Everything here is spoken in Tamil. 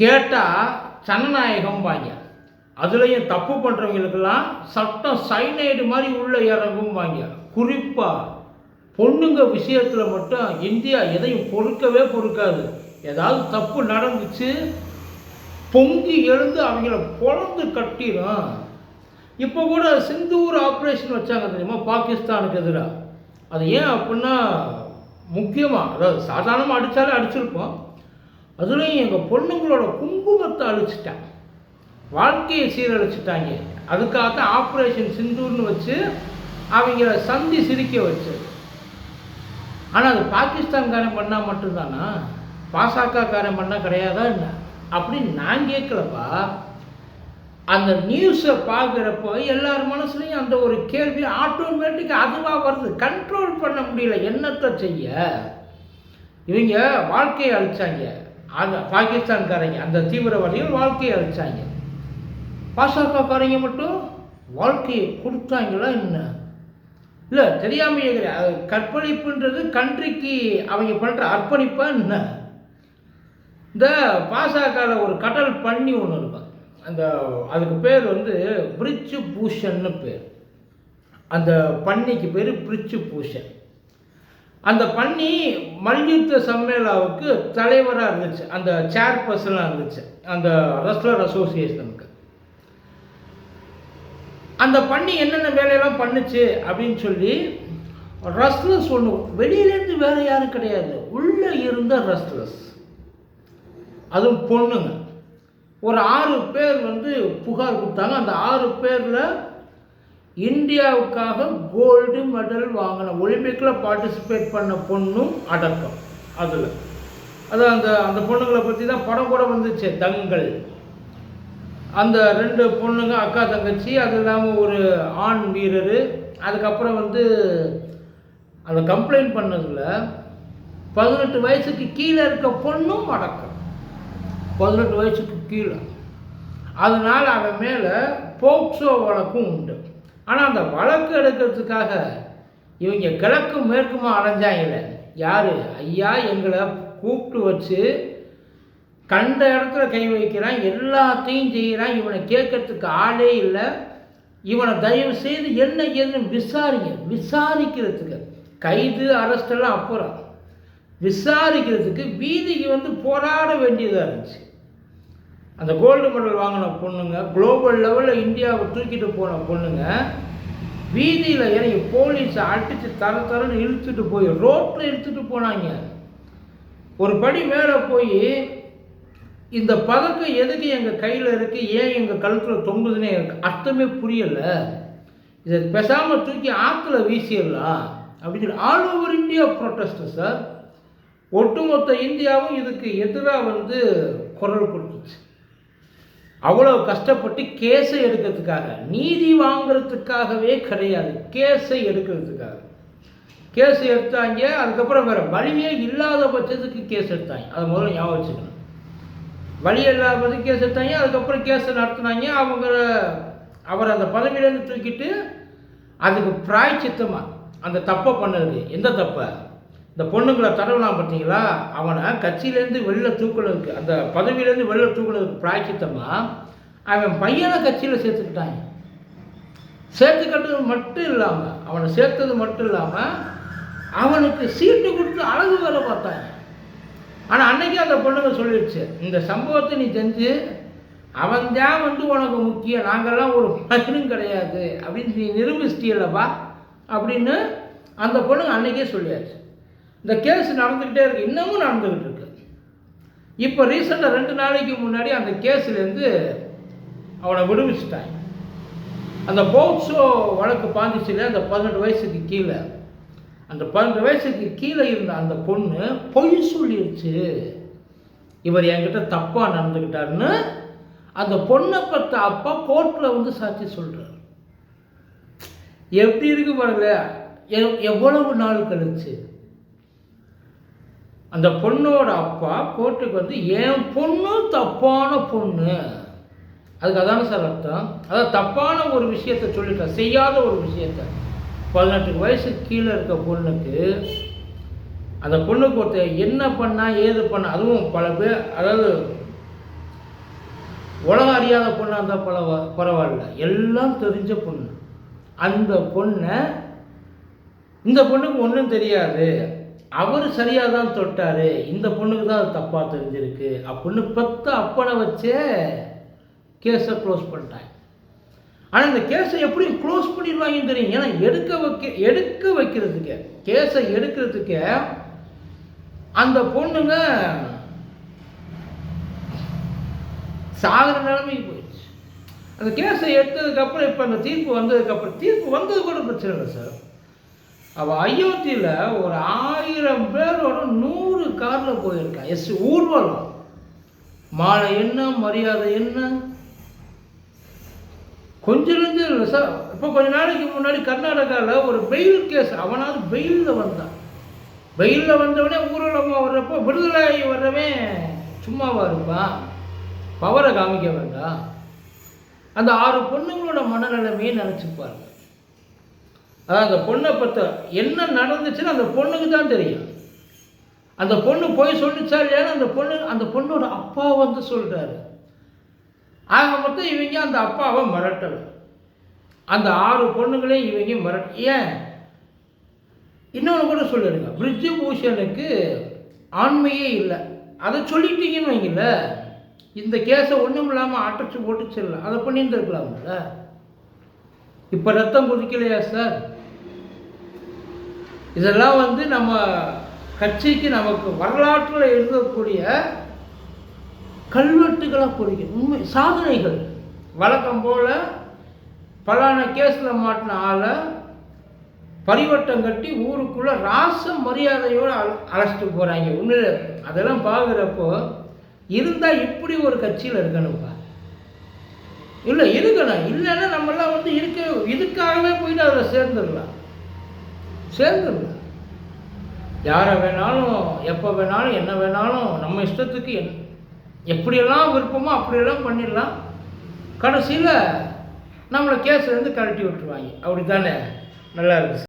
கேட்டால் ஜனநாயகம் வாங்க. அதுலேயும் தப்பு பண்ணுறவங்களுக்கெல்லாம் சட்டம் சைனைடு மாதிரி உள்ளே இறங்கும் வாங்க. குறிப்பாக பொண்ணுங்க விஷயத்தில் மட்டும் இந்தியா எதையும் பொறுக்கவே பொறுக்காது. ஏதாவது தப்பு நடந்துச்சு பொங்கி எழுந்து அவங்கள பொழந்து கட்டிடும் இப்போ கூட சிந்தூர் ஆப்ரேஷன் வச்சாங்க தெரியுமா? பாகிஸ்தானுக்கு எதிராக அது ஏன் அப்படின்னா முக்கியமாக அதாவது சாதாரணமாக அடித்தாலே அடிச்சிருப்போம். அதுலேயும் எங்கள் பொண்ணுங்களோட குங்குமத்தை அழிச்சிட்டாங்க. வாழ்க்கையை சீரழிச்சிட்டாங்க. அதுக்காக தான் ஆப்ரேஷன் சிந்தூர்னு வச்சு அவங்கள சந்தி சிரிக்க வச்சது. ஆனால் அது பாகிஸ்தான்காரன் பண்ணால் மட்டும்தானா? பாசகக்காரன் பண்ணால் கிடையாதா என்ன? அப்படின்னு நான் கேட்கலப்பா. அந்த நியூஸை பார்க்குறப்போ எல்லார் மனசுலையும் அந்த ஒரு கேள்வி ஆட்டோமேட்டிக்காக அதுவாக வருது. கண்ட்ரோல் பண்ண முடியல. என்னத்தை செய்ய? இவங்க வாழ்க்கையை அழிச்சாங்க. அந்த பாகிஸ்தான்காரங்க அந்த தீவிரவாதிகள் வாழ்க்கையை அழிச்சாங்க. பாசகக்காரங்க மட்டும் வாழ்க்கையை கொடுத்தாங்களா என்ன? இல்லை தெரியாமல் கிடையாது. அது கற்பழிப்புன்றது கண்ட்ரிக்கு அவங்க பண்ணுற அர்ப்பணிப்பா என்ன? இந்த பாசகவில் ஒரு கடல் பண்ணி ஒன்று இருக்கும். அந்த அதுக்கு பேர் வந்து பிரிட்ஜு பூஷன்னு பேர். அந்த பண்ணிக்கு பேர் பிரிட்ஜு பூஷன். அந்த பண்ணி மல்யுத்த சம்மேளாவுக்கு தலைவராக இருந்துச்சு. அந்த சேர்பர்சனாக இருந்துச்சு. அந்த ரெஸ்லர் அசோசியேஷனுக்கு அந்த பண்ணி என்னென்ன வேலையெல்லாம் பண்ணுச்சு அப்படின்னு சொல்லி ரஸ்லர்ஸ் ஒன்று வெளியிலேருந்து வேறு யாரும் கிடையாது. உள்ளே இருந்த ரஸ்லர்ஸ் அதுவும் பொண்ணுங்க. ஒரு ஆறு பேர் வந்து புகார் கொடுத்தாங்க. அந்த ஆறு பேரில் இந்தியாவுக்காக கோல்டு மெடல் வாங்கின ஒலிம்பிக்கில் பார்ட்டிசிபேட் பண்ண பொண்ணும் அடக்கம். அதில். அதான் அந்த அந்த பொண்ணுங்களை பற்றி தான் படம் கூட வந்துச்சு தங்கள். அந்த ரெண்டு பொண்ணுங்க அக்கா தங்கச்சி அது இல்லாமல் ஒரு ஆண் வீரர். அதுக்கப்புறம் வந்து அந்த கம்ப்ளைண்ட் பண்ணதில் பதினெட்டு வயசுக்கு கீழே இருக்க பொண்ணும் அடக்கம். பதினெட்டு வயசுக்கு கீழே. அதனால் அவன் மேலே போக்சோ வழக்கும் உண்டு ஆனால் அந்த வழக்கு எடுக்கிறதுக்காக இவங்க கிழக்கும் மேற்குமா அலைஞ்சாங்கல்ல. யார்? ஐயா எங்களை கூப்பிட்டு வச்சு கண்ட இடத்துல கை வைக்கிறான் எல்லாத்தையும் செய்கிறான். இவனை கேட்கறதுக்கு ஆளே இல்லை. இவனை தயவு செய்து என்ன ஏதுன்னு விசாரிங்க. விசாரிக்கிறதுக்கு கைது அரெஸ்டெல்லாம் அப்புறம். விசாரிக்கிறதுக்கு வீதிக்கு வந்து போராட வேண்டியதாக இருந்துச்சு. அந்த கோல்டு மெடல் வாங்கின பொண்ணுங்க குளோபல் லெவலில் இந்தியாவை தூக்கிட்டு போன பொண்ணுங்க வீதியில் இறங்கி போலீஸை அடித்து தர தரன்னு இழுத்துட்டு போய் ரோட்டில் இழுத்துட்டு போனாங்க. ஒரு படி மேலே போய் இந்த பதக்கம் எதுக்கு எங்கள் கையில் இருக்குது ஏன் எங்கள் கழுத்தில் தொங்குதுன்னு எனக்கு அர்த்தமே புரியலை. இதை பேசாமல் தூக்கி ஆற்றுல வீசிடலாம் அப்படின்னு சொல்லி all over India protest sir ஒட்டுமொத்த இந்தியாவும் இதுக்கு எதிராக வந்து குரல் கொடுத்துச்சு. அவ்வளோ கஷ்டப்பட்டு கேஸை எடுக்கிறதுக்காக நீதி வாங்குறதுக்காகவே கிடையாது. கேஸை எடுக்கிறதுக்காக. கேஸ் எடுத்தாங்க அதுக்கப்புறம் வேறு வழியே இல்லாத பட்சத்துக்கு கேஸ் எடுத்தாங்க. அதை முதல்ல ஞாபகம் வச்சுக்கணும். வழி இல்லாத கேஸ் எடுத்தாங்க அதுக்கப்புறம் கேஸை நடத்தினாங்க. அவங்க அவர் அந்த பதவியிலேருந்து தூக்கிட்டு அதுக்கு பிராய்ச்சித்தமாக அந்த தப்பை பண்ணது எந்த தப்பை? இந்த பொண்ணுங்களை தடவலாம் பார்த்தீங்களா? அவனை கட்சியிலேருந்து வெளில தூக்குனதுக்கு அந்த பதவியிலேருந்து வெளில தூக்குனதுக்கு பிராய்ச்சித்தமாக அவன் பையனை கட்சியில் சேர்த்துக்கிட்டாங்க சேர்த்துக்கிட்டது மட்டும் இல்லாமல் அவனை சேர்த்தது மட்டும் இல்லாமல் அவனுக்கு சீட்டு கொடுத்து அழகு வேலை பார்த்தாங்க. ஆனால் அன்னைக்கு அந்த பொண்ணுங்க சொல்லிடுச்சு இந்த சம்பவத்தை நீ செஞ்சு அவன் தான் வந்து உனக்கு முக்கியம். நாங்கள்லாம் ஒரு மகனும் கிடையாது. அப்படின்னு நீ நிரூபிச்சிட்டியல்லப்பா அப்படின்னு அந்த பொண்ணுங்க அன்னைக்கே சொல்லியாச்சு. இந்த கேஸ் நடந்துக்கிட்டே இருக்கு. இன்னமும் நடந்துக்கிட்டு இருக்கு. இப்போ ரீசெண்டாக ரெண்டு நாளைக்கு முன்னாடி அந்த கேஸ்லேருந்து அவனை விடுவிச்சிட்டாங்க. அந்த போக்சோ வழக்கு பாஞ்சிச்சுல அந்த பதினெட்டு வயசுக்கு கீழே. அந்த பன்னெண்டு வயசுக்கு கீழே இருந்த அந்த பொண்ணு பொய் சொல்லிடுச்சு இவர் என்கிட்ட தப்பாக நடந்துக்கிட்டாருன்னு அந்த பொண்ணை பற்ற அப்பா கோர்ட்டில் வந்து சாட்சி சொல்கிறார் எப்படி இருக்கு பாருங்க எவ்வளவு நாள் கழிச்சு? அந்த பொண்ணோட அப்பா கோர்ட்டுக்கு வந்து என் பொண்ணு தப்பான பொண்ணு. அதுக்கு அதான சார் அர்த்தம்? அதாவது தப்பான ஒரு விஷயத்தை சொல்லிட்டேன் செய்யாத ஒரு விஷயத்த. பதினெட்டு வயசுக்கு கீழே இருக்க பொண்ணுக்கு அந்த பொண்ணுக்கு ஒருத்தர் என்ன பண்ணால் ஏது பண்ண அதுவும் பல பேர் அதாவது உலகம் அறியாத பொண்ணாக இருந்தால் பரவா பரவாயில்ல. எல்லாம் தெரிஞ்ச பொண்ணு. அந்த பொண்ணை இந்த பொண்ணுக்கு ஒன்றும் தெரியாது. அவர் சரியாக தான் தொட்டார். இந்த பொண்ணுக்கு தான் அது தப்பாக தெரிஞ்சிருக்கு. அப்படின்னு பத்து அப்பனை வச்சே கேஸை க்ளோஸ் பண்ணிட்டாங்க. ஆனால் இந்த கேஸை எப்படி க்ளோஸ் பண்ணிடுவாங்கன்னு தெரியும் ஏன்னா எடுக்க வைக்க எடுக்க வைக்கிறதுக்கு கேஸை எடுக்கிறதுக்கு அந்த பொண்ணுங்க சாகிற நிலைமைக்கு போயிடுச்சு. அந்த கேஸை எடுத்ததுக்கப்புறம் இப்போ அந்த தீர்ப்பு வந்ததுக்கப்புறம் தீர்ப்பு வந்தது கூட பிரச்சனை இல்லை சார். அவள் அயோத்தியில் ஒரு ஆயிரம் பேரோட நூறு காரில் போயிருக்கா. எஸ் ஊர்வலம். மாலை என்ன மரியாதை என்ன? கொஞ்சம் நெஞ்சம் சார் இப்போ கொஞ்ச நாளைக்கு முன்னாடி கர்நாடகாவில் ஒரு பெயில் கேஸ் அவனாவது பெயிலில் வந்தான் வெயிலில் வந்தவனே ஊர்வலமாக வர்றப்போ விடுதலை வர்றவன் சும்மாவா இருப்பான்? பவரை காமிக்க வேண்டாம். அந்த ஆறு பொண்ணுங்களோட மனநிலைமையை நினச்சிப்பாரு அதான் அந்த பொண்ணை பற்ற என்ன நடந்துச்சுன்னு அந்த பொண்ணுக்கு தான் தெரியும். அந்த பொண்ணு போய் சொல்லிச்சா இல்லையான்னு அந்த பொண்ணு அந்த பொண்ணோட அப்பா வந்து சொல்கிறாரு ஆக மொத்தம் இவங்க அந்த அப்பாவை மிரட்டலை. அந்த ஆறு பொண்ணுங்களையும் இவங்க மிரட்ட ஏன்? இன்னொன்று கூட சொல்லிடுங்க. பிரிட்ஜு பூஷனுக்கு ஆண்மையே இல்லை. அதை சொல்லிட்டீங்கன்னு வைங்கள இந்த கேஸை ஒன்றும் இல்லாமல் அடைச்சி போட்டுச்சிடலாம் அதை பண்ணியிருந்துருக்கலாம்ல. இப்போ ரத்தம் கொதிக்கலையா சார்? இதெல்லாம் வந்து நம்ம கட்சிக்கு நமக்கு வரலாற்றில் இருக்கக்கூடிய கல்வெட்டுகளாக பொறிக்கும் உண்மை சாதனைகள். வழக்கம் போல் பலான கேஸில் மாட்டின ஆளை பரிவட்டம் கட்டி ஊருக்குள்ளே ராச மரியாதையோடு அழ அழைச்சிட்டு போகிறாங்க உண்மையில் அதெல்லாம் பார்க்குறப்போ இருந்தால் இப்படி ஒரு கட்சியில் இருக்கணும்ப்பா இல்லை இருக்கணும். இல்லைன்னா நம்மளாம் வந்து இருக்க இதுக்காகவே போயிட்டு அதில் சேர்ந்துடலாம். சேர்ந்துடலாம் யாரை வேணாலும் எப்போ வேணாலும் என்ன வேணாலும் நம்ம இஷ்டத்துக்கு என் எப்படியெல்லாம் விருப்பமோ அப்படியெல்லாம் பண்ணிடலாம். கடைசியில் நம்மளை கேஸ்லேருந்து கழட்டி விட்டுருவாங்க. அப்படி தானே நல்லா இருக்கு.